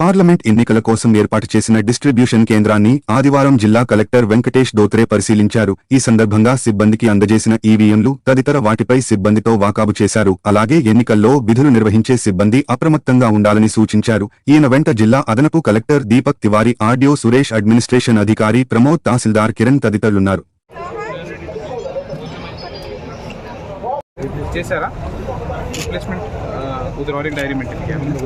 Parliament ఎన్నికల కోసం ఏర్పాటు చేసిన డిస్ట్రిబ్యూషన్ కేంద్రాన్ని ఆదివారం జిల్లా కలెక్టర్ వెంకటేష్ దోత్రే పరిశీలించారు. ఈ సందర్భంగా సిబ్బందికి అందజేసిన ఈవీఎంలు తదితర వాటిపై సిబ్బందితో వాకాబు చేశారు. అలాగే ఎన్నికల్లో విధులు నిర్వహించే సిబ్బంది అప్రమత్తంగా ఉండాలని సూచించారు. ఈయన వెంట జిల్లా అదనపు collector Deepak Tiwari RDO Suresh administration అధికారి ప్రమోద్ తహసీల్దార్ కిరణ్ తదితరులున్నారు. చేశారా? రిప్లేస్మెంట్ उधर और एक डायरी मेंटेन किया हमने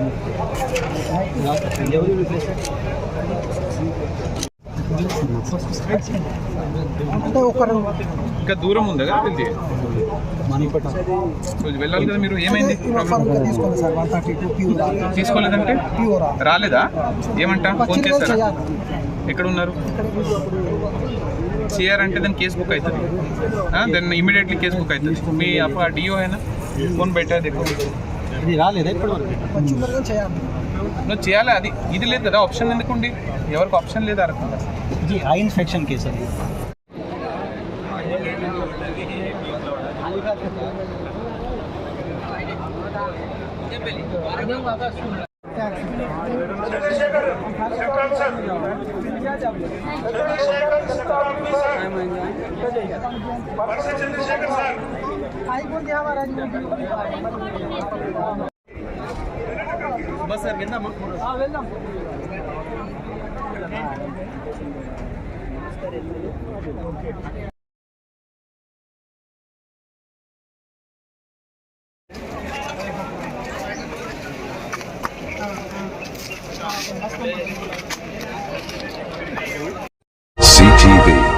అంటే ఒకరు ఇంకా దూరం ఉంది కదా వెళ్తే సో వెళ్ళాలి కదా మీరు ఏమైంది ప్రాబ్లం తీసుకోండి sir one thirty two pure తీసుకోలేదంటే pure రాలేదా ఏమంటా ఫోన్ చేస్తారా చేయాలి ఎక్కడ ఉన్నారు చేయారంటే దాని కేసు బుక్ అవుతుంది దాన్ని ఇమీడియట్లీ కేసు బుక్ అవుతుంది మీ అప్ప డిఓ అయినా ఫోన్ బయట देखो ఇది రాలేదా ఇప్పటి వరకు చేయాలి నువ్వు చేయాలి అది ఇది లేదు కదా ఆప్షన్ ఎందుకుండి ఎవరికి ఆప్షన్ లేదా రకంగా ఇది ఐ ఇన్ఫెక్షన్ కేసు అది బస్ సార్ CTV